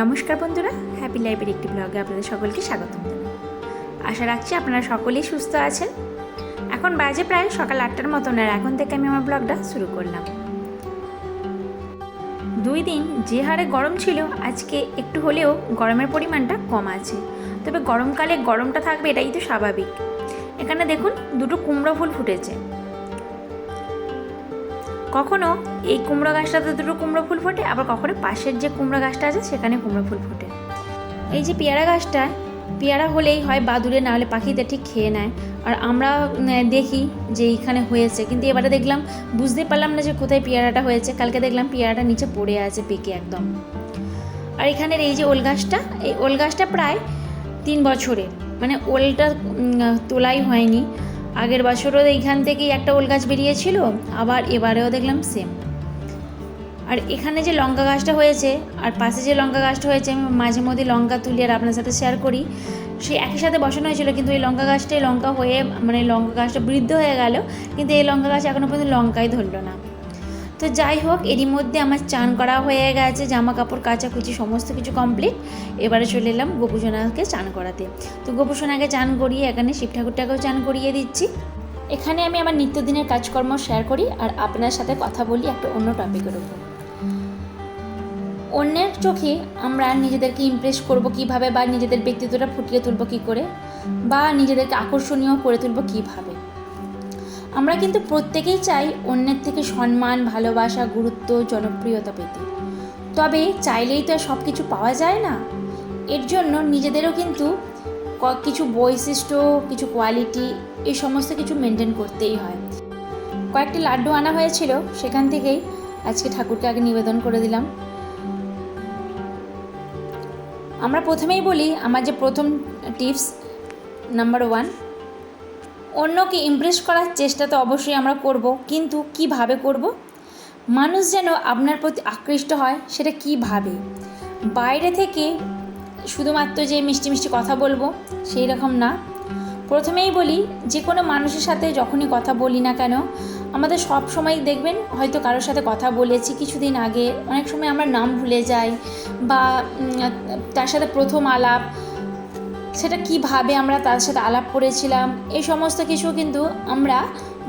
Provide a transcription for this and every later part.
নমস্কার বন্ধুরা হ্যাপি লাইফের একটি ব্লগে আপনাদের সকলকে স্বাগতম আশা রাখছি আপনারা সকলেই সুস্থ আছেন। এখন বাজে প্রায় সকাল আটটার মতন আর এখন থেকে আমি আমার ব্লগটা শুরু করলাম। দুই দিন যে হারে গরম ছিল, আজকে একটু হলেও গরমের পরিমাণটা কম আছে। তবে গরমকালে গরমটা থাকবে এটাই তো স্বাভাবিক। এখানে দেখুন, দুটো কুমড়ো ফুল ফুটেছে। কখনো এই কুমড়ো গাছটাতে দুটো কুমড়ো ফুল ফোটে, আবার কখনো পাশের যে কুমড়ো গাছটা আছে সেখানে কুমড়ো ফুল ফোটে। এই যে পেয়ারা গাছটা, পেয়ারা হলেই হয় বাদুড়ে, না হলে পাখিতে ঠিক খেয়ে নেয়। আর আমরা দেখি যে এইখানে হয়েছে, কিন্তু এবারে দেখলাম, বুঝতে পারলাম না যে কোথায় পেয়ারাটা হয়েছে। কালকে দেখলাম পেয়ারাটা নিচে পড়ে আছে পেকে একদম। আর এখানের এই যে ওল গাছটা, এই ওল গাছটা প্রায় তিন বছরের। মানে ওলটা তোলাই হয়নি। আগের বছরও এইখান থেকেই একটা ওল গাছ বেরিয়েছিল, আবার এবারেও দেখলাম সেম আর এখানে যে লঙ্কা গাছটা হয়েছে, আর পাশে যে লঙ্কা গাছটা হয়েছে, আমি মাঝে মধ্যে লঙ্কা তুলি আর আপনার সাথে শেয়ার করি, সে একই সাথে বসানো হয়েছিল, কিন্তু এই লঙ্কা গাছটাই লঙ্কা হয়ে মানে লঙ্কা গাছটা বৃদ্ধ হয়ে গেল, কিন্তু এই লঙ্কা গাছ এখনও পর্যন্ত লঙ্কাই ধরলো না। তো যাই হোক, এরই মধ্যে আমার চান করা হয়ে গেছে জামা কাপড় কাচাকুচি, সমস্ত কিছু কমপ্লিট এবারে চলে এলাম গোপুসোনাকে চান করাতে। তো গোপুসোনাকে চান করিয়ে এখানে শিব ঠাকুরটাকেও চান করিয়ে দিচ্ছি। এখানে আমি আমার নিত্যদিনের কাজকর্ম শেয়ার করি আর আপনার সাথে কথা বলি একটা অন্য টপিকের উপর। অন্যের চোখে আমরা নিজেদেরকে ইমপ্রেস করব কীভাবে বা নিজেদের ব্যক্তিত্বটা ফুটিয়ে তুলব কী করে বা নিজেদেরকে আকর্ষণীয় করে তুলব কীভাবে। আমরা কিন্তু প্রত্যেকেই চাই অন্যের থেকে সম্মান, ভালোবাসা, গুরুত্ব, জনপ্রিয়তা পেতে। তবে চাইলেই তো সব কিছু পাওয়া যায় না। এর জন্য নিজেদেরও কিন্তু কিছু বৈশিষ্ট্য, কিছু কোয়ালিটি, এই সমস্ত কিছু মেনটেন করতেই হয়। কয়েকটি লাড্ডু আনা হয়েছিল, সেখান থেকেই আজকে ঠাকুরকে আগে নিবেদন করে দিলাম। আমরা প্রথমেই বলি, আমার যে প্রথম টিপস নাম্বার ওয়ান অন্যকে ইমপ্রেস করার চেষ্টা তো অবশ্যই আমরা করব, কিন্তু কীভাবে করব? মানুষ যেন আপনার প্রতি আকৃষ্ট হয়, সেটা কীভাবে? বাইরে থেকে শুধুমাত্র যে মিষ্টি মিষ্টি কথা বলব, সেই রকম না। প্রথমেই বলি, যে কোনো মানুষের সাথে যখনই কথা বলি না কেন, আমাদের সব সময় দেখবেন হয়তো কারোর সাথে কথা বলেছি কিছুদিন আগে, অনেক সময় আমরা নাম ভুলে যাই বা তার সাথে প্রথম আলাপ সেটা কীভাবে আমরা তার সাথে আলাপ করেছিলাম, এই সমস্ত কিছু কিন্তু আমরা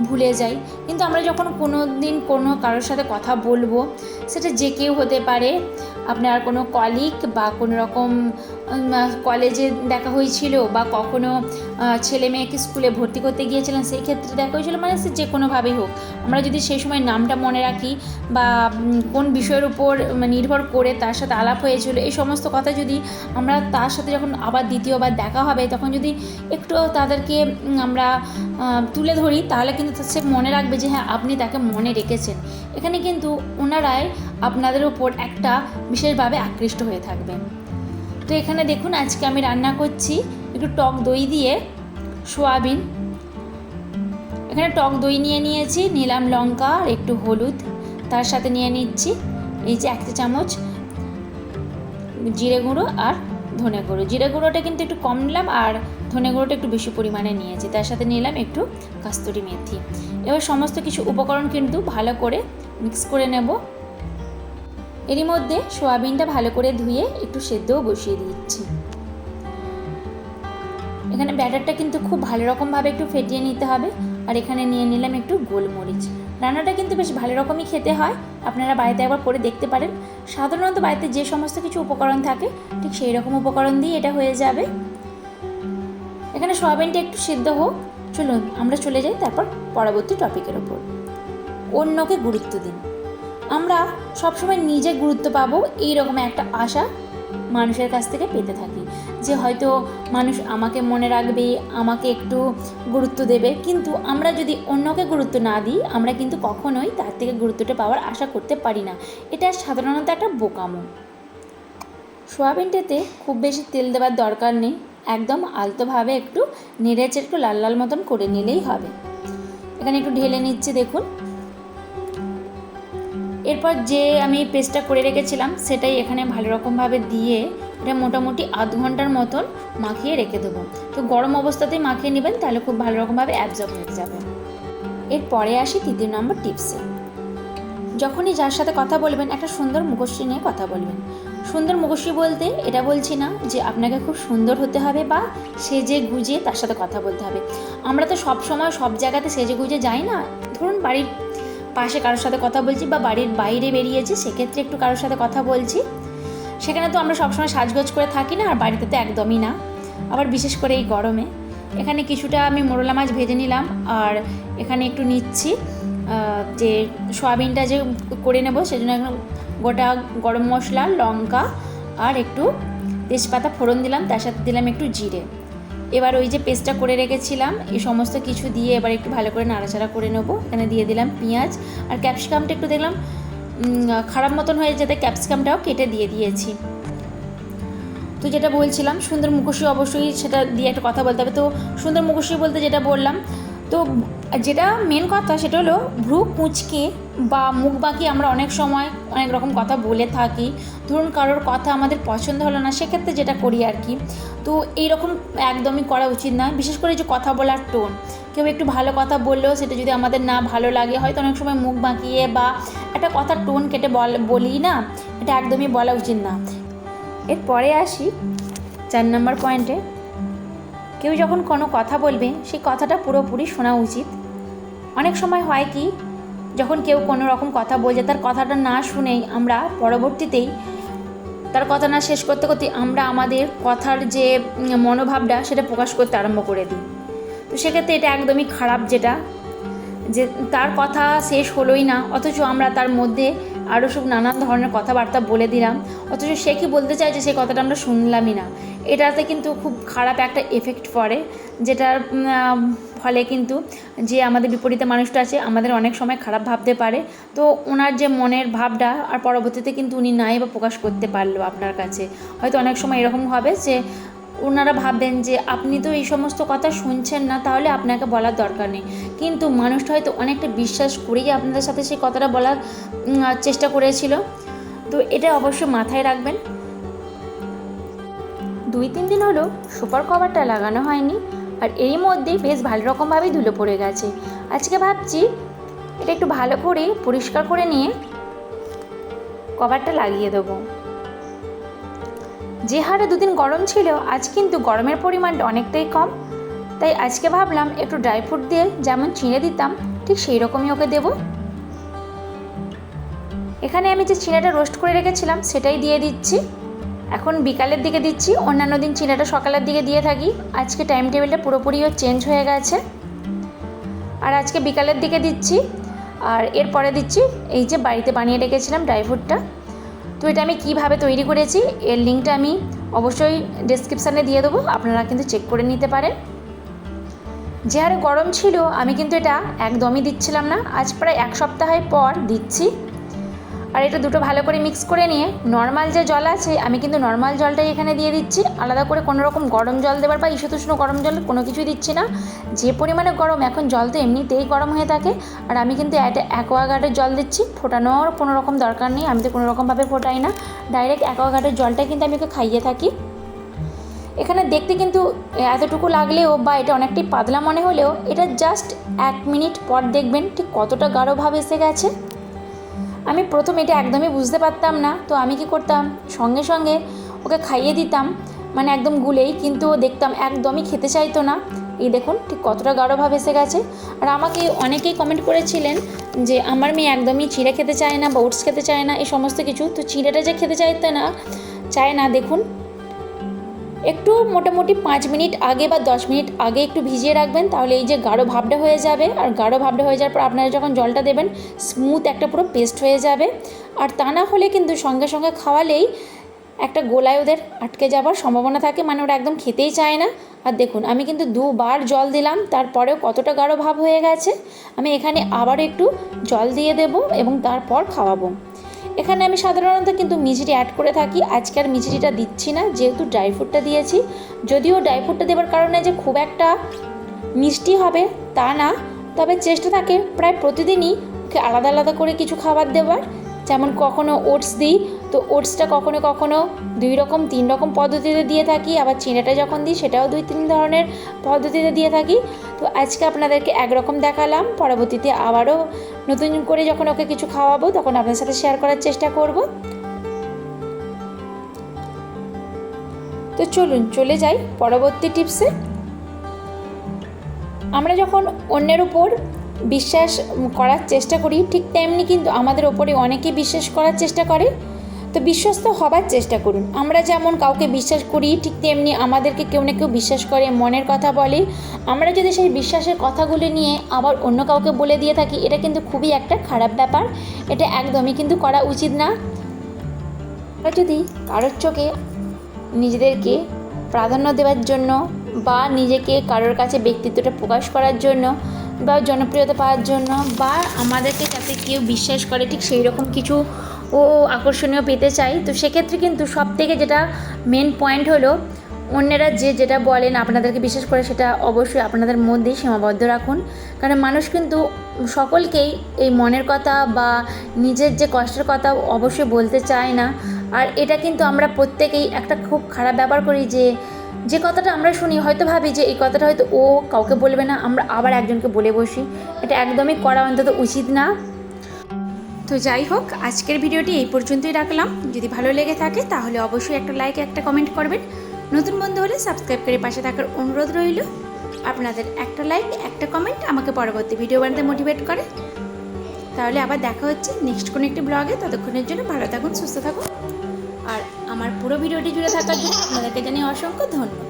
ভুলে যাই। কিন্তু আমরা যখন কোনো দিন কোনো কারোর সাথে কথা বলব, সেটা যে কেউ হতে পারে আপনার কোনো কলিগ বা কোনো রকম কলেজে দেখা হয়েছিল বা কখনো ছেলে মেয়েকে স্কুলে ভর্তি করতে গিয়েছিলেন, সেই ক্ষেত্রে দেখা হয়েছিল মানে সে যে কোনোভাবেই হোক। আমরা যদি সেই সময় নামটা মনে রাখি বা কোন বিষয়ের উপর নির্ভর করে তার সাথে আলাপ হয়েছিল, এই সমস্ত কথা যদি আমরা তার সাথে যখন আবার দ্বিতীয়বার দেখা হবে, তখন যদি একটু তাদেরকে আমরা তুলে ধরি, তাহলে কিন্তু সে মনে রাখবে যে হ্যাঁ আপনি তাকে মনে রেখেছেন। এখানে কিন্তু ওনারাই আপনাদের উপর একটা বিশেষভাবে আকৃষ্ট হয়ে থাকবে। তো এখানে দেখুন, আজকে আমি রান্না করছি একটু টক দই দিয়ে সোয়াবিন। এখানে টক দই নিয়ে নিয়েছি, নিলাম লঙ্কা আর একটু হলুদ। তার সাথে নিয়ে নিচ্ছি এই যে একটা চামচ জিরে গুঁড়ো আর ধনে গুঁড়ো। জিরে গুঁড়োটা কিন্তু একটু কম নিলাম আর ধনে গুঁড়োটা একটু বেশি পরিমাণে নিয়েছি। তার সাথে নিলাম একটু কাস্তুরি মেথি। এবার সমস্ত কিছু উপকরণ কিন্তু ভালো করে মিক্স করে নেব। এরই মধ্যে সোয়াবিনটা ভালো করে ধুয়ে একটু সেদ্ধও বসিয়ে দিচ্ছি। এখানে ব্যাটারটা কিন্তু খুব ভালো রকমভাবে একটু ফেটিয়ে নিতে হবে। আর এখানে নিয়ে নিলাম একটু গোলমরিচ। রান্নাটা কিন্তু বেশ ভালো রকমই খেতে হয়। আপনারা বাড়িতে একবার করে দেখতে পারেন। সাধারণত বাড়িতে যে সমস্ত কিছু উপকরণ থাকে, ঠিক সেই রকম উপকরণ দিয়ে এটা হয়ে যাবে। এখানে সয়াবিনটা একটু সিদ্ধ হোক। চলুন, আমরা চলে যাই তারপর পরবর্তী টপিকের ওপর অন্যকে গুরুত্ব দিন। আমরা সবসময় নিজে গুরুত্ব পাবো, এইরকম একটা আশা মানুষের কাছ থেকে পেতে থাকি। যে হয়তো মানুষ আমাকে মনে রাখবে, আমাকে একটু গুরুত্ব দেবে, কিন্তু আমরা যদি অন্যকে গুরুত্ব না দিই, আমরা কিন্তু কখনোই তার থেকে গুরুত্বটা পাওয়ার আশা করতে পারি না। এটা সাধারণত একটা বোকামো। সোয়াবিনটাতে খুব বেশি তেল দেওয়ার দরকার নেই। একদম আলতোভাবে একটু নেড়েচে একটু লাল লাল মতন করে নিলেই হবে। এখানে একটু ঢেলে নিচ্ছি, দেখুন। এরপর যে আমি পেস্টটা করে রেখেছিলাম, সেটাই এখানে ভালো রকমভাবে দিয়ে এটা মোটামুটি আধ ঘণ্টার মতন মাখিয়ে রেখে দেবো। তো গরম অবস্থাতেই মাখিয়ে নেবেন, তাহলে খুব ভালো রকমভাবে অ্যাবজর্ব হয়ে যাবে। এরপরে আসি তৃতীয় নম্বর টিপসে। যখনই যার সাথে কথা বলবেন, একটা সুন্দর মুখশ্রী নিয়ে কথা বলবেন। সুন্দর মুখোশী বলতে এটা বলছি না যে আপনাকে খুব সুন্দর হতে হবে বা সেজে গুজে তার সাথে কথা বলতে হবে। আমরা তো সব সময় সব জায়গাতে সেজে গুজে যাই না। ধরুন বাড়ির পাশে কারোর সাথে কথা বলছি বা বাড়ির বাইরে বেরিয়েছি, সেক্ষেত্রে একটু কারোর সাথে কথা বলছি। সেখানে তো আমরা সবসময় সাজগোজ করে থাকি না, আর বাড়িতে তো একদমই না। আবার বিশেষ করে এই গরমে। এখানে কিছুটা আমি মোরলা মাছ ভেজে নিলাম, আর এখানে একটু নিচ্ছি যে সয়াবিনটা যে করে নেব সেজন্য গোটা গরম মশলা, লঙ্কা আর একটু তেজপাতা ফোড়ন দিলাম, তার সাথে দিলাম একটু জিরে। এবার ওই যে পেস্টটা করে রেখেছিলাম, এই সমস্ত কিছু দিয়ে এবার একটু ভালো করে নাড়াচাড়া করে নেব। এখানে দিয়ে দিলাম পেঁয়াজ আর ক্যাপসিকামটা একটু দেখলাম খারাপ মতন হয়ে যেতে ক্যাপসিকামটাও কেটে দিয়ে দিয়েছি। তো যেটা বলছিলাম, সুন্দর মুখোশী অবশ্যই সেটা দিয়ে একটা কথা বলতে হবে। তো সুন্দর মুখোশী বলতে যেটা বললাম তো যেটা মেন কথা সেটা হলো ভ্রু কুঁচকে বা মুখ বাঁকি আমরা অনেক সময় অনেক রকম কথা বলে থাকি। ধরুন কারোর কথা আমাদের পছন্দ হলো না, সেক্ষেত্রে যেটা করি আর কি। তো এইরকম একদমই করা উচিত নয় বিশেষ করে যে কথা বলার টোন। কেউ একটু ভালো কথা বললেও সেটা যদি আমাদের না ভালো লাগে, হয়তো অনেক সময় মুখ বাঁকিয়ে বা একটা কথার টোন কেটে বল, বলি না, এটা একদমই বলা উচিত না। এরপরে আসি, চার নম্বর পয়েন্টে কেউ যখন কোনো কথা বলবে, সেই কথাটা পুরোপুরি শোনা উচিত। অনেক সময় হয় কি, যখন কেউ কোনো রকম কথা বলছে, তার কথাটা না শুনেই আমরা পরবর্তীতেই তার কথা না শেষ করতে করতে আমরা আমাদের কথার যে মনোভাবটা, সেটা প্রকাশ করতে আরম্ভ করে দিই। তো সেক্ষেত্রে এটা একদমই খারাপ যেটা, যে তার কথা শেষ হলোই না, অথচ আমরা তার মধ্যে আরও সব নানান ধরনের কথাবার্তা বলে দিলাম। অথচ সে কি বলতে চাইছে সেই কথাটা আমরা শুনলামই না। এটাতে কিন্তু খুব খারাপ একটা এফেক্ট পড়ে, যেটার ফলে কিন্তু যে আমাদের বিপরীতে মানুষটা আছে, আমাদের অনেক সময় খারাপ ভাবতে পারে। তো ওনার যে মনের ভাবটা, আর পরবর্তীতে কিন্তু উনি নাই বা প্রকাশ করতে পারল আপনার কাছে। হয়তো অনেক সময় এরকম হবে যে ওনারা ভাববেন যে আপনি তো এই সমস্ত কথা শুনছেন না, তাহলে আপনাকে বলার দরকার নেই। কিন্তু মানুষটা হয়তো অনেকটা বিশ্বাস করেই আপনাদের সাথে সেই কথাটা বলার চেষ্টা করেছিল। তো এটা অবশ্যই মাথায় রাখবেন। দুই তিন দিন হলো সুপার কভারটা লাগানো হয়নি, আর এর মধ্যেই বেশ ভালো রকমভাবেই ধুলো পড়ে গেছে। আজকে ভাবছি এটা একটু ভালো করে পরিষ্কার করে নিয়ে কভারটা লাগিয়ে দেবো। যে হারে দুদিন গরম ছিল, আজ কিন্তু গরমের পরিমাণটা অনেকটাই কম। তাই আজকে ভাবলাম একটু ড্রাই ফ্রুট দিয়ে যেমন চিড়ে দিতাম, ঠিক সেই রকমই ওকে দেবো। এখানে আমি যে চিনাটা রোস্ট করে রেখেছিলাম, সেটাই দিয়ে দিচ্ছি। এখন বিকালের দিকে দিচ্ছি, অন্যান্য দিন চিনাটা সকালের দিকে দিয়ে থাকি। আজকে টাইম টেবিলটা পুরোপুরিও চেঞ্জ হয়ে গেছে। আর আজকে বিকালের দিকে দিচ্ছি, আর এরপরে দিচ্ছি, এই যে বাড়িতে বানিয়ে রেখেছিলাম ড্রাই ফ্রুটটা। তো এটা আমি কীভাবে তৈরি করেছি, এর লিঙ্কটা আমি অবশ্যই ডেসক্রিপশানে দিয়ে দেবো, আপনারা কিন্তু চেক করে নিতে পারেন। যে হারে গরম ছিল, আমি কিন্তু এটা একদমই দিচ্ছিলাম না। আজ প্রায় এক সপ্তাহের পর দিচ্ছি। আর এটা দুটো ভালো করে মিক্স করে নিয়ে নর্মাল যে জল আছে, আমি কিন্তু নর্মাল জলটাই এখানে দিয়ে দিচ্ছি। আলাদা করে কোনো রকম গরম জল দেবার বা ইসুতুষ্ণ গরম জল কোনো কিছুই দিচ্ছি না। যে পরিমাণে গরম, এখন জল তো এমনিতেই গরম হয়ে থাকে। আর আমি কিন্তু এটা অ্যাকোয়াগার্ডের জল দিচ্ছি। ফোটানোর কোনো রকম দরকার নেই, আমি তো কোনো রকমভাবে ফোটাই না। ডাইরেক্ট অ্যাকোয়াগার্ডের জলটা কিন্তু আমি ওকে খাইয়ে থাকি। এখানে দেখতে কিন্তু এতটুকু লাগলেও বা এটা অনেকটাই পাতলা মনে হলেও, এটা জাস্ট এক মিনিট পর দেখবেন ঠিক কতটা গাঢ় ভাব এসে গেছে। আমি প্রথম এটা একদমই বুঝতে পারতাম না তো আমি কি করতাম? সঙ্গে সঙ্গে ওকে খাইয়ে দিতাম মানে একদম গুলেই কিন্তু ও দেখতাম একদমই খেতে চাইতো না। এই দেখুন ঠিক কতটা গাঢ়ভাব এসে গেছে। আর আমাকে অনেকেই কমেন্ট করেছিলেন যে আমার মেয়ে একদমই চিড়ে খেতে চায় না বা ওটস খেতে চায় না এই সমস্ত কিছু। তো চিড়েটা যে খেতে চাইতে না চায় না দেখুন। একটু মোটামুটি পাঁচ মিনিট আগে বা দশ মিনিট আগে একটু ভিজিয়ে রাখবেন, তাহলে এই যে গাঢ় ভাবটা হয়ে যাবে। আর গাঢ় ভাবটা হয়ে যাওয়ার পর আপনারা যখন জলটা দেবেন স্মুথ একটা পুরো পেস্ট হয়ে যাবে। আর তা না হলে কিন্তু সঙ্গে সঙ্গে খাওয়ালেই একটা গোলায় ওদের আটকে যাওয়ার সম্ভাবনা থাকে মানে ওরা একদম খেতেই চায় না। আর দেখুন, আমি কিন্তু দুবার জল দিলাম, তারপরেও কতটা গাঢ় ভাব হয়ে গেছে। আমি এখানে আবার একটু জল দিয়ে দেব এবং তারপর খাওয়াবো। এখানে আমি সাধারণত কিন্তু মিজরি অ্যাড করে থাকি। আজকে আর মিজরিটা দিচ্ছি না, যেহেতু ড্রাই ফ্রুটটা দিয়েছি। যদিও ড্রাই ফ্রুটটা দেওয়ার কারণে যে খুব একটা মিষ্টি হবে তা না, তবে চেষ্টা থাকে প্রায় প্রতিদিনই আলাদা আলাদা করে কিছু খাবার দেওয়ার যেমন কখনো ওটস দিই তো ওটসটা কখনো কখনো দুই রকম, তিন রকম পদ্ধতিতে দিয়ে থাকি। আবার চিড়েটা যখন দিই, সেটাও দুই, তিন ধরনের পদ্ধতিতে দিয়ে থাকি। তো আজকে আপনাদেরকে একরকম দেখালাম। পরবর্তীতে আবারও নতুন করে যখন ওকে কিছু খাওয়াবো, তখন আপনাদের সাথে শেয়ার করার চেষ্টা করব। তো চলুন, চলে যাই পরবর্তী টিপসে আমরা যখন অন্যের উপর বিশ্বাস করার চেষ্টা করি, ঠিক তেমনি কিন্তু আমাদের ওপরে অনেকে বিশ্বাস করার চেষ্টা করে। তো বিশ্বস্ত হবার চেষ্টা করুন। আমরা যেমন কাউকে বিশ্বাস করি, ঠিক তেমনি আমাদেরকে কেউ না কেউ বিশ্বাস করে, মনের কথা বলে। আমরা যদি সেই বিশ্বাসের কথাগুলো নিয়ে আবার অন্য কাউকে বলে দিয়ে থাকি, এটা কিন্তু খুবই একটা খারাপ ব্যাপার। এটা একদমই কিন্তু করা উচিত না। আমরা যদি কারোর চোখে নিজেদেরকে প্রাধান্য দেওয়ার জন্য বা নিজেকে কারোর কাছে ব্যক্তিত্বটা প্রকাশ করার জন্য বা জনপ্রিয়তা পাওয়ার জন্য বা আমাদেরকে যাতে কেউ বিশ্বাস করে, ঠিক সেই রকম কিছু ও আকর্ষণীয় পেতে চাই। তো সেক্ষেত্রে কিন্তু সব থেকে যেটা মেন পয়েন্ট হলো, অন্যেরা যে যেটা বলেন আপনাদেরকে বিশ্বাস করে সেটা অবশ্যই আপনাদের মধ্যেই সীমাবদ্ধ রাখুন। কারণ মানুষ কিন্তু সকলকেই এই মনের কথা বা নিজের যে কষ্টের কথা অবশ্যই বলতে চায় না। আর এটা কিন্তু আমরা প্রত্যেকেই একটা খুব খারাপ ব্যাপার করি যে যে কথাটা আমরা শুনি, হয়তো ভাবি যে এই কথাটা হয়তো ও কাউকে বলবে না, আমরা আবার একজনকে বলে বসি। এটা একদমই করা অন্তত উচিত না। তো যাই হোক, আজকের ভিডিওটি এই পর্যন্তই রাখলাম। যদি ভালো লেগে থাকে, তাহলে অবশ্যই একটা লাইক একটা কমেন্ট করবেন। নতুন বন্ধু হলে সাবস্ক্রাইব করে পাশে থাকার অনুরোধ রইল। আপনাদের একটা লাইক একটা কমেন্ট আমাকে পরবর্তী ভিডিও বানাতে মোটিভেট করে। তাহলে আবার দেখা হচ্ছে নেক্সট কোনো একটি ব্লগে ততক্ষণের জন্য ভালো থাকুন, সুস্থ থাকুন। আর আমার পুরো ভিডিওটি জুড়ে থাকার জন্য আপনাদেরকে জানিয়ে অসংখ্য ধন্যবাদ।